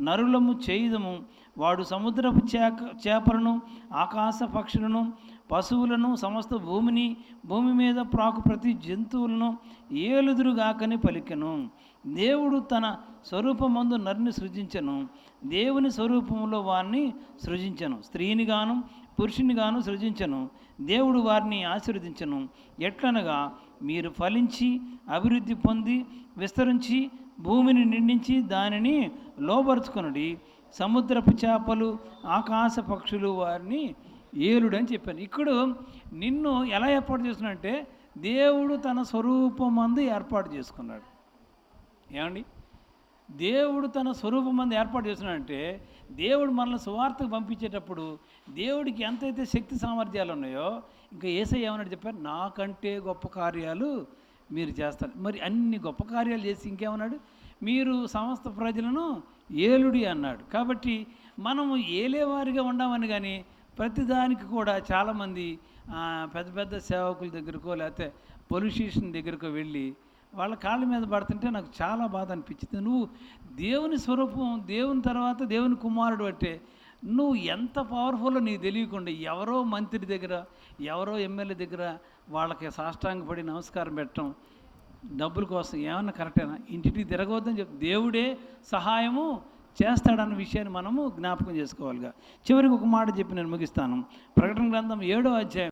నరులము చేయుదము. వాడు సముద్రపు చేక చేపలను ఆకాశ పక్షులను పశువులను సమస్త భూమిని భూమి మీద ప్రాకు ప్రతి జంతువులను ఏలుదురుగాకని పలికెను. దేవుడు తన స్వరూపమందు నరిని సృజించను. దేవుని స్వరూపంలో వారిని సృజించను. స్త్రీని గాను పురుషుని గాను సృజించను. దేవుడు వారిని ఆశీర్వదించను. ఎట్లనగా మీరు ఫలించి అభివృద్ధి పొంది విస్తరించి భూమిని నిండించి దానిని లోపరుచుకొనుడి సముద్రపు చేపలు ఆకాశ పక్షులు వారిని ఏలుడు అని చెప్పాను. ఇక్కడ నిన్ను ఎలా ఏర్పాటు చేస్తున్నాడంటే దేవుడు తన స్వరూపమందు ఏర్పాటు చేసుకున్నాడు. ఏమండి? దేవుడు తన స్వరూపమందు ఏర్పాటు చేస్తున్నాడంటే దేవుడు మనల్ని సువార్తకు పంపించేటప్పుడు దేవుడికి ఎంతైతే శక్తి సామర్థ్యాలు ఉన్నాయో ఇంకా ఏసై ఏమన్నాడు చెప్పారు? నాకంటే గొప్ప కార్యాలు మీరు చేస్తారు. మరి అన్ని గొప్ప కార్యాలు చేసి ఇంకేమన్నాడు? మీరు సమస్త ప్రజలను ఏలుడి అన్నాడు. కాబట్టి మనము ఏలేవారిగా ఉండమని కానీ ప్రతిదానికి కూడా చాలామంది పెద్ద పెద్ద సేవకుల దగ్గరకో లేకపోతే పోలీస్ దగ్గరకో వెళ్ళి వాళ్ళ కాళ్ళ మీద పడుతుంటే నాకు చాలా బాధ అనిపించింది. నువ్వు దేవుని స్వరూపం దేవుని తర్వాత దేవుని కుమారుడు అంటే నువ్వు ఎంత పవర్ఫుల్ నీకు తెలియకుండా ఎవరో మంత్రి దగ్గర ఎవరో ఎమ్మెల్యే దగ్గర వాళ్ళకి సాష్టాంగపడి నమస్కారం పెట్టడం డబ్బుల కోసం ఏమన్నా కరెక్టేనా? ఇంటికి తిరగవద్దని చెప్పి దేవుడే సహాయము చేస్తాడన్న విషయాన్ని మనము జ్ఞాపకం చేసుకోవాలిగా. చివరికి ఒక మాట చెప్పి నేను ముగిస్తాను. ప్రకటన గ్రంథం ఏడో అధ్యాయం